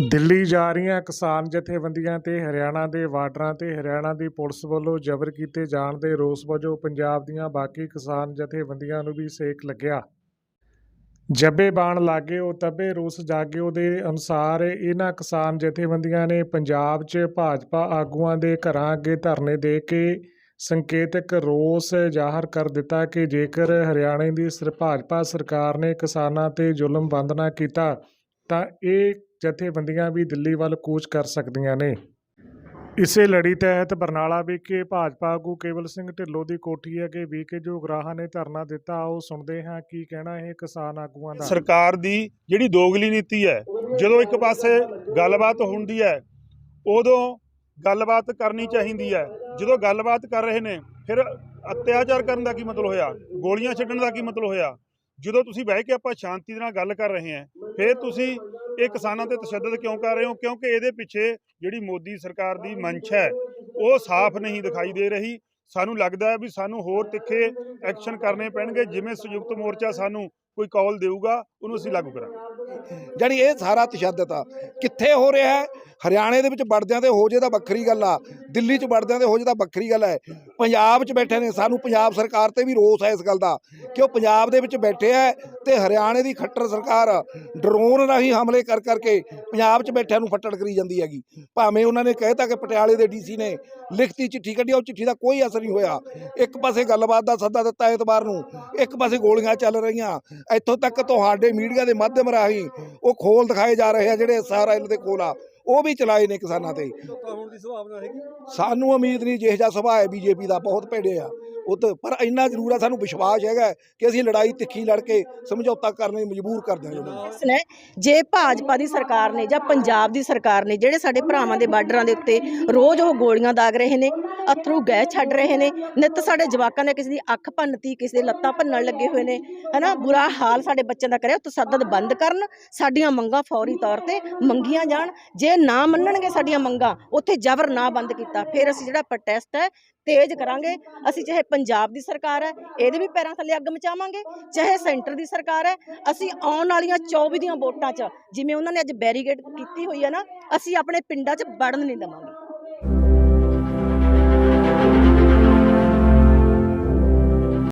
ਦਿੱਲੀ ਜਾ ਰਹੀਆਂ ਕਿਸਾਨ ਜਥੇਬੰਦੀਆਂ ਤੇ ਹਰਿਆਣਾ ਦੇ ਬਾਰਡਰਾਂ ਤੇ ਹਰਿਆਣਾ ਦੀ ਪੁਲਿਸ ਵੱਲੋਂ ਜ਼ਬਰ ਕੀਤੇ ਜਾਣ ਦੇ ਰੋਸ ਵਜੋਂ ਪੰਜਾਬ ਦੀਆਂ ਬਾਕੀ ਕਿਸਾਨ ਜਥੇਬੰਦੀਆਂ ਨੂੰ ਵੀ ਸੇਕ ਲੱਗਿਆ। ਜੱਬੇ ਬਾਣ ਲਾਗੇ ਉਹ ਤੱਬੇ ਰੋਸ ਜਾਗਿਓ ਦੇ ਅਨੁਸਾਰ ਇਹਨਾਂ ਕਿਸਾਨ ਜਥੇਬੰਦੀਆਂ ਨੇ ਪੰਜਾਬ 'ਚ ਭਾਜਪਾ ਆਗੂਆਂ ਦੇ ਘਰਾਂ ਅੱਗੇ ਧਰਨੇ ਦੇ ਕੇ ਸੰਕੇਤਕ ਰੋਸ ਜ਼ਾਹਰ ਕਰ ਦਿੱਤਾ ਕਿ ਜੇਕਰ ਹਰਿਆਣੇ ਦੀ ਸਰ, ਭਾਜਪਾ ਸਰਕਾਰ ਨੇ ਕਿਸਾਨਾਂ ਤੇ ਜ਼ੁਲਮ ਬੰਦ ਨਾ ਕੀਤਾ ਤਾਂ ਇਹ ਜਥੇਬੰਦੀਆਂ ਵੀ ਦਿੱਲੀ ਵੱਲ ਕੂਚ ਕਰ ਸਕਦੀਆਂ ਨੇ। ਇਸੇ ਲੜੀ ਤਹਿਤ ਬਰਨਾਲਾ ਵਿਖੇ ਭਾਜਪਾ ਆਗੂ ਕੇਵਲ ਸਿੰਘ ਢਿੱਲੋਂ ਦੀ ਕੋਠੀ ਅੱਗੇ ਵੀਕੇ ਜੋ ਗਰਾਹਾਂ ਨੇ ਧਰਨਾ ਦਿੱਤਾ, ਉਹ ਸੁਣਦੇ ਹਾਂ ਕੀ ਕਹਿਣਾ ਇਹ ਕਿਸਾਨ ਆਗੂਆਂ ਦਾ। ਸਰਕਾਰ ਦੀ ਜਿਹੜੀ ਦੋਗਲੀ ਨੀਤੀ ਹੈ, ਜਦੋਂ ਇੱਕ ਪਾਸੇ ਗੱਲਬਾਤ ਹੁੰਦੀ ਹੈ, ਉਦੋਂ ਗੱਲਬਾਤ ਕਰਨੀ ਚਾਹੀਦੀ ਹੈ। ਜਦੋਂ ਗੱਲਬਾਤ ਕਰ ਰਹੇ ਨੇ, ਫਿਰ ਅਤਿਆਚਾਰ ਕਰਨ ਦਾ ਕੀ ਮਤਲਬ ਹੋਇਆ? ਗੋਲੀਆਂ ਛੱਡਣ ਦਾ ਕੀ ਮਤਲਬ ਹੋਇਆ? ਜਦੋਂ ਤੁਸੀਂ ਬਹਿ ਕੇ ਆਪਾਂ ਸ਼ਾਂਤੀ ਦੇ ਨਾਲ ਗੱਲ ਕਰ ਰਹੇ ਹਾਂ, ਫਿਰ ਤੁਸੀਂ ਇਹ ਕਿਸਾਨਾਂ ਤੇ ਤਸ਼ੱਦਦ ਕਿਉਂ ਕਰ ਰਹੇ ਹੋ? ਕਿਉਂਕਿ ਇਹਦੇ ਪਿੱਛੇ ਜਿਹੜੀ ਮੋਦੀ ਸਰਕਾਰ ਦੀ ਮੰਸ਼ ਹੈ, ਉਹ ਸਾਫ਼ ਨਹੀਂ ਦਿਖਾਈ ਦੇ ਰਹੀ। ਸਾਨੂੰ ਲੱਗਦਾ ਹੈ ਵੀ ਸਾਨੂੰ ਹੋਰ ਤਿੱਖੇ ਐਕਸ਼ਨ ਕਰਨੇ ਪੈਣਗੇ, ਜਿਵੇਂ ਸੰਯੁਕਤ ਮੋਰਚਾ ਸਾਨੂੰ ਕੋਈ ਕਾਲ ਦੇਊਗਾ, ਉਹਨੂੰ ਅਸੀਂ ਲਾਗੂ ਕਰਾਂਗੇ। ਜਾਣੀ ਇਹ ਸਾਰਾ ਤਸ਼ੱਦਦ ਆ। ਕਿੱਥੇ ਹੋ ਰਿਹਾ ਹੈ? ਹਰਿਆਣੇ ਦੇ ਵਿੱਚ ਵੜਦਿਆਂ ਤੇ ਹੋ ਜੇ ਤਾਂ ਵੱਖਰੀ ਗੱਲ ਆ, ਦਿੱਲੀ 'ਚ ਵੜਦਿਆਂ ਤੇ ਹੋ ਜੇ ਤਾਂ ਵੱਖਰੀ ਗੱਲ ਹੈ ਪੰਜਾਬ 'ਚ ਬੈਠੇ ਨੇ, ਸਾਨੂੰ ਪੰਜਾਬ ਸਰਕਾਰ ਤੇ ਵੀ ਰੋਸ ਹੈ ਇਸ ਗੱਲ ਦਾ ਕਿ ਉਹ ਪੰਜਾਬ ਦੇ ਵਿੱਚ ਬੈਠੇ ਹੈ ਤੇ ਹਰਿਆਣੇ ਦੀ ਖੱਟਰ ਸਰਕਾਰ ਡਰੋਨ ਰਾਹੀਂ ਹਮਲੇ ਕਰ ਕਰਕੇ ਪੰਜਾਬ 'ਚ ਬੈਠਿਆਂ ਨੂੰ ਫੱਟੜ ਕਰੀ ਜਾਂਦੀ ਹੈਗੀ। ਭਾਵੇਂ ਉਹਨਾਂ ਨੇ ਕਹਿਤਾ ਕਿ ਪਟਿਆਲੇ ਦੇ ਡੀਸੀ ਨੇ ਲਿਖਤੀ ਚਿੱਠੀ ਕੱਢੀ, ਉਹ ਚਿੱਠੀ ਦਾ ਕੋਈ ਅਸਰ ਨਹੀਂ ਹੋਇਆ। ਇੱਕ ਪਾਸੇ ਗੱਲਬਾਤ ਦਾ ਸੱਦਾ ਦਿੱਤਾ ਐਤਵਾਰ ਨੂੰ, ਇੱਕ ਪਾਸੇ ਗੋਲੀਆਂ ਚੱਲ ਰਹੀਆਂ। ਇੱਥੋਂ ਤੱਕ ਤੁਹਾਡੇ ਮੀਡੀਆ ਦੇ ਮਾਧਿਅਮ ਰਾਹੀਂ ਉਹ ਖੋਲ ਦਿਖਾਏ ਜਾ ਰਹੇ ਆ ਜਿਹੜੇ ਐਸਆਰਐਲ ਦੇ ਕੋਲ ਆ। ਉਹ ਵੀ ਚਲਾਏ ਨੇ ਕਿਸਾਨਾਂ ਤੇ। ਹੋਣ ਦੀ ਸੰਭਾਵਨਾ ਹੈਗੀ। ਸਾਨੂੰ ਉਮੀਦ ਨਹੀਂ ਜਿਹੋ ਜਿਹਾ ਸੁਭਾਅ ਹੈ ਬੀਜੇਪੀ ਦਾ ਬਹੁਤ ਭੇੜੇ ਆ। ਉਹ ਤੇ ਪਰ ਇੰਨਾ ਜ਼ਰੂਰ ਆ ਸਾਨੂੰ ਵਿਸ਼ਵਾਸ ਹੈਗਾ ਕਿ ਅਸੀਂ ਲੜਾਈ ਤਿੱਖੀ ਲੜ ਕੇ ਸਮਝੌਤਾ ਕਰਨ ਲਈ ਮਜਬੂਰ ਕਰ ਦਿਆਂਗੇ। ਉਹਨਾਂ ਨੂੰ ਨੇ ਜੇ ਭਾਜਪਾ ਦੀ ਸਰਕਾਰ ਨੇ ਜਾਂ ਪੰਜਾਬ ਦੀ ਸਰਕਾਰ ਨੇ ਜਿਹੜੇ ਸਾਡੇ ਭਰਾਵਾਂ ਦੇ ਬਾਰਡਰਾਂ ਦੇ ਉੱਤੇ ਰੋਜ਼ ਉਹ ਗੋਲੀਆਂ ਦਾਗ ਰਹੇ ਨੇ ਅਥਰੂ ਗੈਸ ਛੱਡ ਰਹੇ ਨੇ। ਨਿੱਤ ਸਾਡੇ ਜਵਾਕਾਂ ਨੇ ਕਿਸੇ ਦੀ ਅੱਖ ਭੰਨਤੀ, ਕਿਸੇ ਦੇ ਲੱਤਾਂ ਭੰਨਣ ਲੱਗੇ ਹੋਏ ਨੇ। ਹਨਾ, ਬੁਰਾ ਹਾਲ ਸਾਡੇ ਬੱਚਿਆਂ ਦਾ ਕਰਿਆ। ਤਸੱਦਦ ਬੰਦ ਕਰਨ, ਸਾਡੀਆਂ ਮੰਗਾਂ ਫੌਰੀ ਤੌਰ ਤੇ ਮੰਗੀਆਂ ਜਾਣ। ਜੇ ਨਾ ਮੰਨਣਗੇ ਸਾਡੀਆਂ ਮੰਗਾਂ, ਉੱਥੇ ਜ਼ਬਰ ਨਾ ਬੰਦ ਕੀਤਾ। ਫਿਰ ਅਸੀਂ ਜਿਹੜਾ ਪ੍ਰੋਟੈਸਟ ਹੈ, ਤੇਜ਼ ਕਰਾਂਗੇ। ਅਸੀਂ ਚਾਹੇ ਪੰਜਾਬ ਦੀ ਸਰਕਾਰ ਹੈ, ਇਹਦੇ ਵੀ ਪੈਰਾਂ ਥੱਲੇ ਅੱਗ ਮਚਾਵਾਂਗੇ। ਚਾਹੇ ਸੈਂਟਰ ਦੀ ਸਰਕਾਰ ਹੈ, ਅਸੀਂ ਆਉਣ ਵਾਲੀਆਂ 24 ਦੀਆਂ ਵੋਟਾਂ 'ਚ, ਜਿਵੇਂ ਉਹਨਾਂ ਨੇ ਅੱਜ ਬੈਰੀਗੇਡ ਕੀਤੀ ਹੋਈ ਹੈ ਨਾ, ਅਸੀਂ ਆਪਣੇ ਪਿੰਡਾਂ 'ਚ ਵੜਨ ਨਹੀਂ ਦੇਵਾਂਗੇ।